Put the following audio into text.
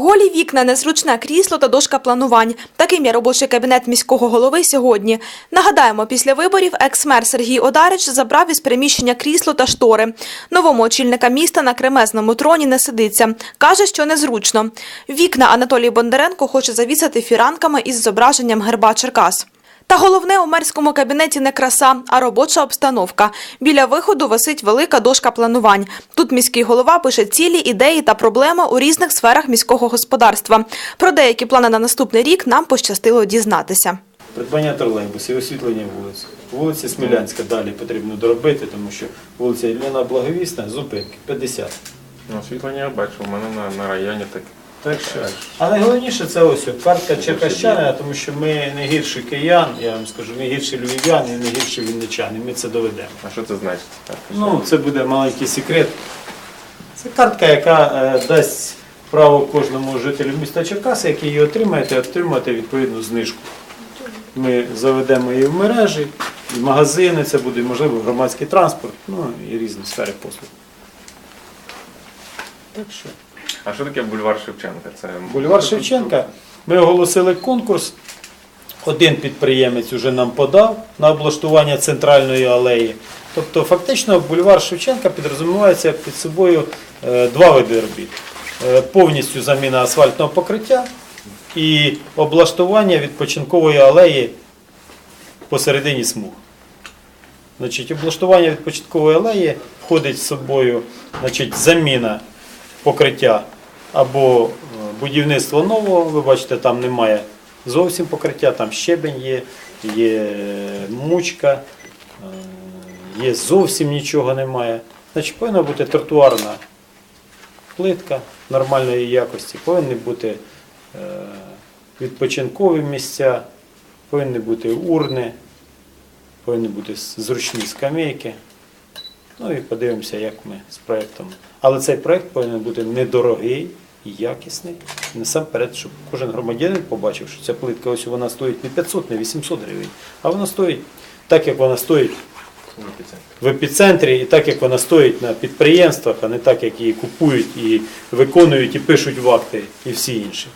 Голі вікна, незручне крісло та дошка планувань. Таким є робочий кабінет міського голови сьогодні. Нагадаємо, після виборів екс-мер Сергій Одарич забрав із приміщення крісло та штори. Новому очільника міста на кремезному троні не сидиться. Каже, що незручно. Вікна Анатолій Бондаренко хоче завісити фіранками із зображенням герба Черкас. Та головне у мерському кабінеті не краса, а робоча обстановка. Біля виходу висить велика дошка планувань. Тут міський голова пише цілі, ідеї та проблеми у різних сферах міського господарства. Про деякі плани на наступний рік нам пощастило дізнатися. Придбання тролейбусів, освітлення вулиць. Вулиця Смілянська далі потрібно доробити, тому що вулиця Ілліна Благовісна, зупинки 50. Ну, освітлення я бачу, у мене на, на районі так. Так що, а найголовніше це ось картка черкащанина, тому що ми не гірші киян, я вам скажу, не гірші львів'ян і не гірші вінничани. Ми це доведемо. А що це значить? Ну, це буде маленький секрет. Це картка, яка е, дасть право кожному жителю міста Черкаси, який її отримаєте, отримати відповідну знижку. Ми заведемо її в мережі, і магазини, це буде, можливо, громадський транспорт, ну і різні сфери послуг. Так що. А що таке бульвар Шевченка? Це Бульвар Шевченка. Ми оголосили конкурс. Один підприємець вже нам подав на облаштування центральної алеї. Тобто, фактично, бульвар Шевченка підрозумівається під собою е, два види робіт: Е, повністю заміна асфальтного покриття і облаштування відпочинкової алеї посередині смуг. Значить, облаштування відпочинкової алеї входить з собою значить, заміна покриття або е, будівництво нового. Ви бачите, там немає зовсім покриття, там щебень є, є е, мучка, е, є зовсім нічого немає. Значить, повинна бути тротуарна плитка нормальної якості, повинні бути відпочинкові місця, повинні бути урни, повинні бути зручні скамейки. Ну і подивимося, як ми з проєктом. Але цей проєкт повинен бути недорогий і якісний. І насамперед, щоб кожен громадянин побачив, що ця плитка ось вона стоїть не 500, не 800 гривень, а вона стоїть так, як вона стоїть в епіцентрі. і так, як вона стоїть на підприємствах, а не так, як її купують і виконують, і пишуть в акти, і всі інші.